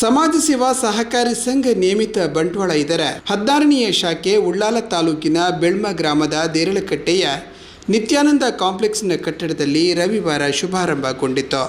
ಸಮಾಜ ಸೇವಾ ಸಹಕಾರಿ ಸಂಘ ನಿಯಮಿತ ಬಂಟ್ವಾಳ ಇದರ ಹದಿನಾರನೆಯ ಶಾಖೆ ಉಳ್ಳಾಲ ತಾಲೂಕಿನ ಬೆಳ್ಮ ಗ್ರಾಮದ ದೇರಳಕಟ್ಟೆಯ ನಿತ್ಯಾನಂದ ಕಾಂಪ್ಲೆಕ್ಸ್ನ ಕಟ್ಟಡದಲ್ಲಿ ರವಿವಾರ ಶುಭಾರಂಭಗೊಂಡಿತು.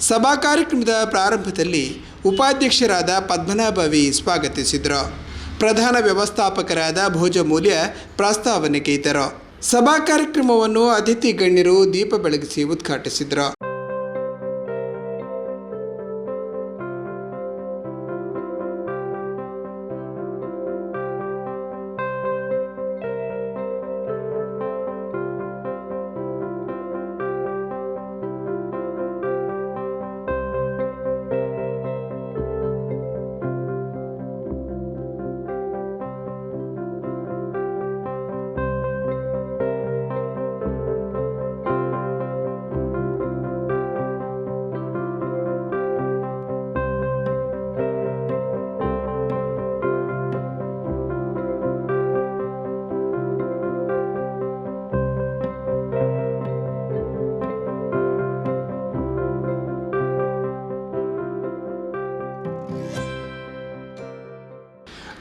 ಸಭಾ ಕಾರ್ಯಕ್ರಮದ ಪ್ರಾರಂಭದಲ್ಲಿ ಉಪಾಧ್ಯಕ್ಷರಾದ ಪದ್ಮನಾಭವಿ ಸ್ವಾಗತಿಸಿದರು. ಪ್ರಧಾನ ವ್ಯವಸ್ಥಾಪಕರಾದ ಭೋಜಮೂಲ್ಯ ಪ್ರಸ್ತಾವನೆಗೈದರು ಸಭಾ ಕಾರ್ಯಕ್ರಮವನ್ನು ಅತಿಥಿ ಗಣ್ಯರು ದೀಪ ಬೆಳಗಿಸಿ ಉದ್ಘಾಟಿಸಿದರು.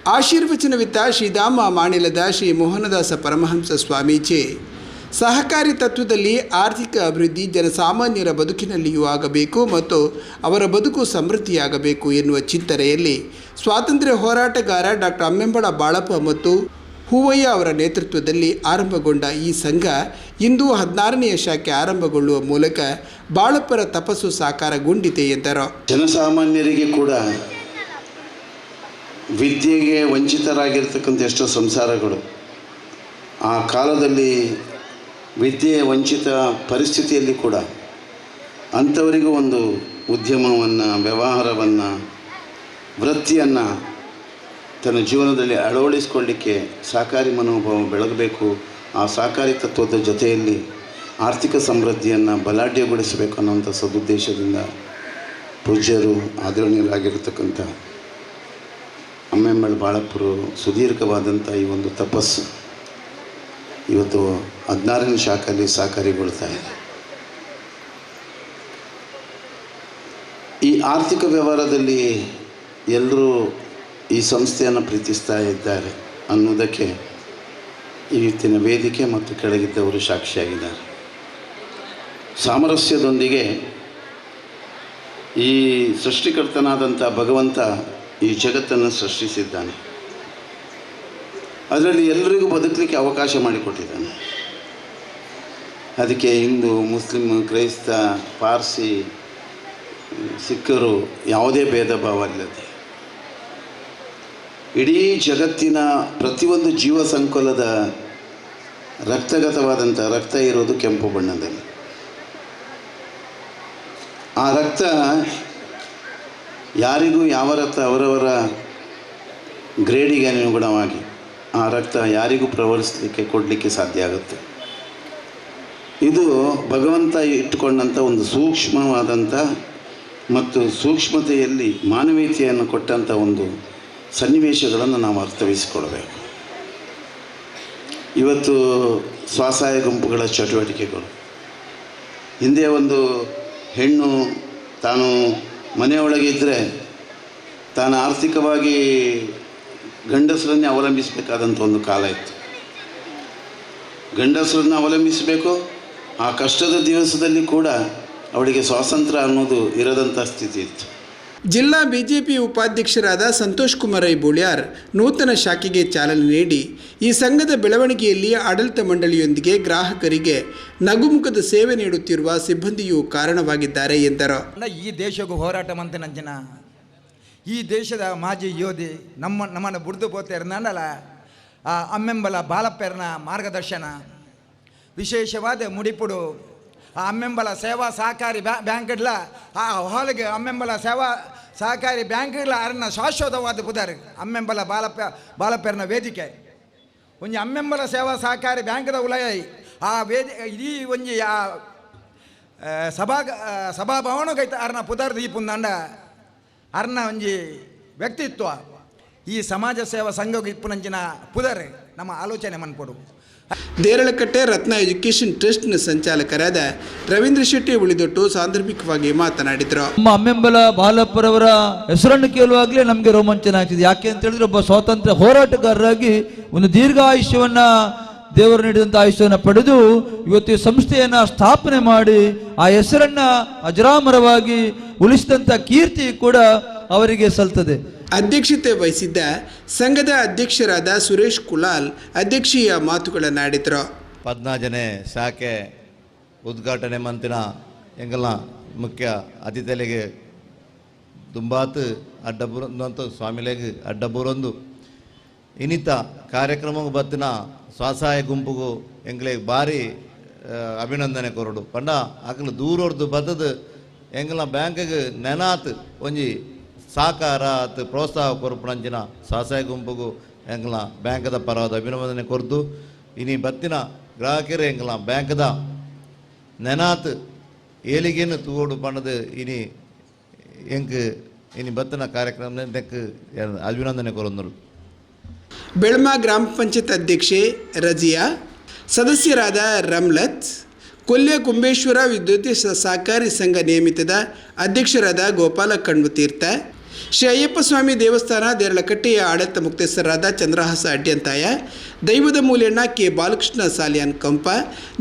ಆಶೀರ್ವಚನವಿತ್ತ ಶ್ರೀಧಾಮ ಮಾಣಿಲದ ಶ್ರೀ ಮೋಹನದಾಸ ಪರಮಹಂಸ ಸ್ವಾಮೀಜಿ. ಸಹಕಾರಿ ತತ್ವದಲ್ಲಿ ಆರ್ಥಿಕ ಅಭಿವೃದ್ಧಿ ಜನಸಾಮಾನ್ಯರ ಬದುಕಿನಲ್ಲಿಯೂ ಆಗಬೇಕು ಮತ್ತು ಅವರ ಬದುಕು ಸಮೃದ್ಧಿಯಾಗಬೇಕು ಎನ್ನುವ ಚಿಂತನೆಯಲ್ಲಿ ಸ್ವಾತಂತ್ರ್ಯ ಹೋರಾಟಗಾರ ಡಾಕ್ಟರ್ ಅಮ್ಮೆಂಬಳ ಬಾಳಪ್ಪ ಮತ್ತು ಹೂವಯ್ಯ ಅವರ ನೇತೃತ್ವದಲ್ಲಿ ಆರಂಭಗೊಂಡ ಈ ಸಂಘ ಇಂದು ಹದಿನಾರನೆಯ ಶಾಖೆ ಆರಂಭಗೊಳ್ಳುವ ಮೂಲಕ ಬಾಳಪ್ಪರ ತಪಸ್ಸು ಸಾಕಾರಗೊಂಡಿದೆ ಎಂದರು. ಜನಸಾಮಾನ್ಯರಿಗೆ ಕೂಡ ವಿದ್ಯೆಗೆ ವಂಚಿತರಾಗಿರ್ತಕ್ಕಂಥ ಎಷ್ಟೋ ಸಂಸಾರಗಳು, ಆ ಕಾಲದಲ್ಲಿ ವಿದ್ಯೆ ವಂಚಿತ ಪರಿಸ್ಥಿತಿಯಲ್ಲಿ ಕೂಡ ಅಂಥವರಿಗೂ ಒಂದು ಉದ್ಯಮವನ್ನು, ವ್ಯವಹಾರವನ್ನು, ವೃತ್ತಿಯನ್ನು ತನ್ನ ಜೀವನದಲ್ಲಿ ಅಳವಡಿಸ್ಕೊಳ್ಳಿಕ್ಕೆ ಸಹಕಾರಿ ಮನೋಭಾವ ಬೆಳಗಬೇಕು. ಆ ಸಹಕಾರಿ ತತ್ವದ ಜೊತೆಯಲ್ಲಿ ಆರ್ಥಿಕ ಸಮೃದ್ಧಿಯನ್ನು ಬಲಾಢ್ಯಗೊಳಿಸಬೇಕು ಅನ್ನೋಂಥ ಸದುದ್ದೇಶದಿಂದ ಪೂಜ್ಯರು, ಆದರಣೀಯರಾಗಿರ್ತಕ್ಕಂಥ ಅಮ್ಮೆಮ್ಮಳ ಬಾಳಪ್ಪರು ಸುದೀರ್ಘವಾದಂಥ ಈ ಒಂದು ತಪಸ್ಸು ಇವತ್ತು ಹದಿನಾರನೇ ಶಾಖಲ್ಲಿ ಸಹಕಾರಿಗೊಳ್ತಾ ಇದೆ. ಈ ಆರ್ಥಿಕ ವ್ಯವಹಾರದಲ್ಲಿ ಎಲ್ಲರೂ ಈ ಸಂಸ್ಥೆಯನ್ನು ಪ್ರೀತಿಸ್ತಾ ಇದ್ದಾರೆ ಅನ್ನೋದಕ್ಕೆ ಇವತ್ತಿನ ವೇದಿಕೆ ಮತ್ತು ಕೆಳಗಿದ್ದವರು ಸಾಕ್ಷಿಯಾಗಿದ್ದಾರೆ. ಸಾಮರಸ್ಯದೊಂದಿಗೆ ಈ ಸೃಷ್ಟಿಕರ್ತನಾದಂಥ ಭಗವಂತ ಈ ಜಗತ್ತನ್ನು ಸೃಷ್ಟಿಸಿದ್ದಾನೆ. ಅದರಲ್ಲಿ ಎಲ್ಲರಿಗೂ ಬದುಕಲಿಕ್ಕೆ ಅವಕಾಶ ಮಾಡಿಕೊಟ್ಟಿದ್ದಾನೆ. ಅದಕ್ಕೆ ಹಿಂದೂ ಮುಸ್ಲಿಮ್ ಕ್ರೈಸ್ತ, ಪಾರ್ಸಿ, ಸಿಖ್ಖರು ಯಾವುದೇ ಭೇದ ಭಾವ ಇಲ್ಲದೆ ಇಡೀ ಜಗತ್ತಿನ ಪ್ರತಿಯೊಂದು ಜೀವ ಸಂಕುಲದ ರಕ್ತಗತವಾದಂಥ ರಕ್ತ ಇರೋದು ಕೆಂಪು ಬಣ್ಣದಲ್ಲಿ. ಆ ರಕ್ತ ಯಾರಿಗೂ ಯಾವ ರಕ್ತ, ಅವರವರ ಗ್ರೇಡಿಗೆ ಅನುಗುಣವಾಗಿ ಆ ರಕ್ತ ಯಾರಿಗೂ ಪ್ರವಹಿಸಲಿಕ್ಕೆ, ಕೊಡಲಿಕ್ಕೆ ಸಾಧ್ಯ ಆಗುತ್ತೆ. ಇದು ಭಗವಂತ ಇಟ್ಟುಕೊಂಡಂಥ ಒಂದು ಸೂಕ್ಷ್ಮವಾದಂಥ ಮತ್ತು ಸೂಕ್ಷ್ಮತೆಯಲ್ಲಿ ಮಾನವೀಯತೆಯನ್ನು ಕೊಟ್ಟಂಥ ಒಂದು ಸನ್ನಿವೇಶಗಳನ್ನು ನಾವು ಅರ್ಥವಿಸಿಕೊಳ್ಬೇಕು ಇವತ್ತು ಸ್ವಸಹಾಯ ಗುಂಪುಗಳ ಚಟುವಟಿಕೆಗಳು. ಹಿಂದೆ ಒಂದು ಹೆಣ್ಣು ತಾನು ಮನೆಯೊಳಗೆ ಇದ್ದರೆ ತಾನು ಆರ್ಥಿಕವಾಗಿ ಗಂಡಸರನ್ನೇ ಅವಲಂಬಿಸಬೇಕಾದಂಥ ಒಂದು ಕಾಲ ಇತ್ತು. ಗಂಡಸರನ್ನು ಅವಲಂಬಿಸಬೇಕು, ಆ ಕಷ್ಟದ ದಿವಸದಲ್ಲಿ ಕೂಡ ಅವಳಿಗೆ ಸ್ವಾತಂತ್ರ್ಯ ಅನ್ನೋದು ಇರದಂಥ ಸ್ಥಿತಿ ಇತ್ತು. ಜಿಲ್ಲಾ ಬಿಜೆಪಿ ಉಪಾಧ್ಯಕ್ಷರಾದ ಸಂತೋಷ್ ಕುಮಾರ್ ರೈ ಬೋಳ್ಯಾರ್ ನೂತನ ಶಾಖೆಗೆ ಚಾಲನೆ ನೀಡಿ ಈ ಸಂಘದ ಬೆಳವಣಿಗೆಯಲ್ಲಿ ಆಡಳಿತ ಮಂಡಳಿಯೊಂದಿಗೆ ಗ್ರಾಹಕರಿಗೆ ನಗುಮುಖದ ಸೇವೆ ನೀಡುತ್ತಿರುವ ಸಿಬ್ಬಂದಿಯೂ ಕಾರಣವಾಗಿದ್ದಾರೆ ಎಂದರು. ಈ ದೇಶಕ್ಕೂ ಹೋರಾಟ ಮಂತ ನಂಜನ. ಈ ದೇಶದ ಮಾಜಿ ಯೋಧಿ ನಮ್ಮ, ನಮ್ಮನ್ನು ಬುಡ್ದು ಪೋತೇರ್ನಲ್ಲ ಆ ಅಮ್ಮೆಂಬಲ ಬಾಲಪ್ಪೆರ್ನ ಮಾರ್ಗದರ್ಶನ. ವಿಶೇಷವಾದ ಮುಡಿಪುಡು ಆ ಅಮ್ಮೆಂಬಲ ಸೇವಾ ಸಹಕಾರಿ ಬ್ಯಾ ಬ್ಯಾಂಕ್ಡ್ಲ ಆ ಹಾಲಿಗೆ ಅಮ್ಮೆಂಬಲ ಸೇವಾ ಸಹಕಾರಿ ಬ್ಯಾಂಕ್ಡ್ಲ ಅರನ್ನ ಶಾಶ್ವತವಾದ ಪುದರ್. ಅಮ್ಮೆಂಬಲ ಬಾಲಪ್ಪ ಬಾಲಪೇರ್ನ ವೇದಿಕೆ. ಒಂಜಿ ಅಮ್ಮೆಂಬಲ ಸೇವಾ ಸಹಕಾರಿ ಬ್ಯಾಂಕ್ದ ಉಲಯ ಆ ವೇದಿ, ಇಡೀ ಒಂಜಿ ಆ ಸಭಾ ಸಭಾಭವನಗೈತ ಅರ್ನ ಪುದರ್ ದೀಪುಂದಂಡ ಅರ್ನ ಒಂಜಿ ವ್ಯಕ್ತಿತ್ವ. ಈ ಸಮಾಜ ಸೇವಾ ಸಂಘ ಇಪ್ಪುನಂಚಿನ ಪುದರ್. ನಮ್ಮ ಆಲೋಚನೆ ಮನ್ಪೊಡು. ದೇರಳಕಟ್ಟೆ ರತ್ನ ಎಜುಕೇಶನ್ ಟ್ರಸ್ಟ್ನ ಸಂಚಾಲಕರಾದ ರವೀಂದ್ರ ಶೆಟ್ಟಿ ಉಳಿದೊಟ್ಟು ಸಾಂದರ್ಭಿಕವಾಗಿ ಮಾತನಾಡಿದರು. ನಮ್ಮ ಅಮ್ಮೆಂಬಲ ಬಾಲಪ್ಪರವರ ಹೆಸರನ್ನು ಕೇಳುವಾಗಲೇ ನಮಗೆ ರೋಮಾಂಚನ ಆಗ್ತಿದೆ. ಯಾಕೆ ಅಂತ ಹೇಳಿದ್ರೆ ಒಬ್ಬ ಸ್ವಾತಂತ್ರ್ಯ ಹೋರಾಟಗಾರರಾಗಿ ಒಂದು ದೀರ್ಘ ಆಯುಷ್ಯವನ್ನ ದೇವರು ನೀಡಿದಂಥ ಆಯುಷ್ಯವನ್ನು ಪಡೆದು ಇವತ್ತು ಈ ಸಂಸ್ಥೆಯನ್ನ ಸ್ಥಾಪನೆ ಮಾಡಿ ಆ ಹೆಸರನ್ನ ಅಜರಾಮರವಾಗಿ ಉಳಿಸಿದಂಥ ಕೀರ್ತಿ ಕೂಡ ಅವರಿಗೆ ಸಲ್ತದೆ. ಅಧ್ಯಕ್ಷತೆ ವಹಿಸಿದ್ದ ಸಂಘದ ಅಧ್ಯಕ್ಷರಾದ ಸುರೇಶ್ ಕುಲಾಲ್ ಅಧ್ಯಕ್ಷೀಯ ಮಾತುಗಳನ್ನಾಡಿದರು ಪದ್ನಾಜನೆ ಶಾಖೆ ಉದ್ಘಾಟನೆ ಮಂತಿನ ಎಂಗಲ್ನ ಮುಖ್ಯ ಅತಿಥಿಗಳಿಗೆ ದುಂಬಾತ್ ಅಡ್ಡ ಬುರಂತ ಸ್ವಾಮಿಲೆಗ್ ಅಡ್ಡ ಬುರೊಂದು ಇನ್ನಿತ ಕಾರ್ಯಕ್ರಮಕ್ಕೆ ಬತ್ತಿನ ಸ್ವಸಹಾಯ ಗುಂಪುಗು ಎಂಗ್ಲಿಗೆ ಭಾರಿ ಅಭಿನಂದನೆ ಕೊರಡು. ಪಂಡ ಅಕಲು ದೂರೊರ್ದು ಬದ್ದದು ಎಂಗ್ಲ ಬ್ಯಾಂಕಿಗೆ ನೆನಾತು ಒಂಜಿ ಸಾಕಾರ ಅತ್ ಪ್ರೋತ್ಸಾಹ ಕೊರಪಣಂಚಿನ ಸಹಸಾಯ ಗುಂಪುಗು ಎಂಗ್ಲ ಬ್ಯಾಂಕದ ಪರವಾದ ಅಭಿನಂದನೆ ಕೊರ್ದು, ಇನಿ ಬತ್ತಿನ ಗ್ರಾಹಕರೇ ಎಂಗ್ಲ ಬ್ಯಾಂಕದ ನೆನಾತ್ ಏಳಿಗೆಯನ್ನು ತೂಗೋಡು ಪಣದು ಇನಿ ಎಂಕ್, ಇನಿ ಬತ್ತಿನ ಕಾರ್ಯಕ್ರಮ ಅಭಿನಂದನೆ ಕೊರಂದರು. ಬೆಳ್ಮ ಗ್ರಾಮ ಪಂಚಾಯತ್ ಅಧ್ಯಕ್ಷೆ ರಜಿಯಾ, ಸದಸ್ಯರಾದ ರಮ್ಲತ್, ಕೊಲ್ಯ ಕುಂಬೇಶ್ವರ ವಿದ್ಯುತ್ ಸಹಕಾರಿ ಸಂಘ ನಿಯಮಿತದ ಅಧ್ಯಕ್ಷರಾದ ಗೋಪಾಲ ಕಣ್ವತೀರ್ಥ ಶ್ರೀ ಅಯ್ಯಪ್ಪ ಸ್ವಾಮಿ ದೇವಸ್ಥಾನ ದೇರಳಕಟ್ಟೆಯ ಆಡಳಿತ ಮುಕ್ತೇಶ್ವರರಾದ ಚಂದ್ರಹಾಸ ಅಡ್ಯಂತಾಯ, ದೈವದ ಮೂಲೆಯಣ್ಣ ಕೆ. ಬಾಲಕೃಷ್ಣ ಸಾಲಿಯಾನ್ ಕಂಪ,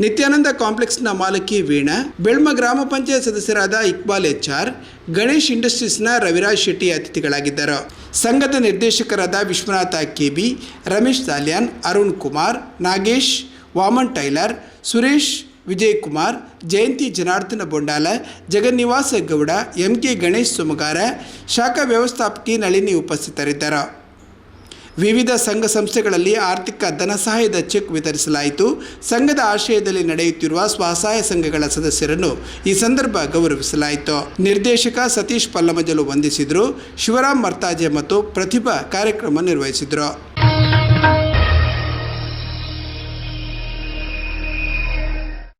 ನಿತ್ಯಾನಂದ ಕಾಂಪ್ಲೆಕ್ಸ್ನ ಮಾಲಕಿ ವೀಣಾ, ಬೆಳ್ಮ ಗ್ರಾಮ ಪಂಚಾಯತ್ ಸದಸ್ಯರಾದ ಇಕ್ಬಾಲ್ ಎಚ್ ಆರ್ ಗಣೇಶ್ ಇಂಡಸ್ಟ್ರೀಸ್ನ ರವಿರಾಜ್ ಶೆಟ್ಟಿ ಅತಿಥಿಗಳಾಗಿದ್ದರು. ಸಂಘದ ನಿರ್ದೇಶಕರಾದ Vishwanatha K B, Ramesh Saliyan, Arun Kumar, Nagesh, Vaman Tailor, Suresh Vijay Kumar Jayanti Janardana Bondala, Jagannivasa Gowda M K Ganesh Sumagara, ಶಾಖಾ ವ್ಯವಸ್ಥಾಪಕಿ ನಳಿನಿ ಉಪಸ್ಥಿತರಿದ್ದರು. ವಿವಿಧ ಸಂಘ ಸಂಸ್ಥೆಗಳಲ್ಲಿ ಆರ್ಥಿಕ ಧನ ಸಹಾಯದ ಚೆಕ್ ವಿತರಿಸಲಾಯಿತು. ಸಂಘದ ಆಶಯದಲ್ಲಿ ನಡೆಯುತ್ತಿರುವ ಸ್ವಸಹಾಯ ಸಂಘಗಳ ಸದಸ್ಯರನ್ನು ಈ ಸಂದರ್ಭ ಗೌರವಿಸಲಾಯಿತು. ನಿರ್ದೇಶಕ ಸತೀಶ್ ಪಲ್ಲಮಜಲು ವಂದಿಸಿದರು. ಶಿವರಾಮ್ ಮರ್ತಾಜೆ ಮತ್ತು ಪ್ರತಿಭಾ ಕಾರ್ಯಕ್ರಮ ನಿರ್ವಹಿಸಿದರು.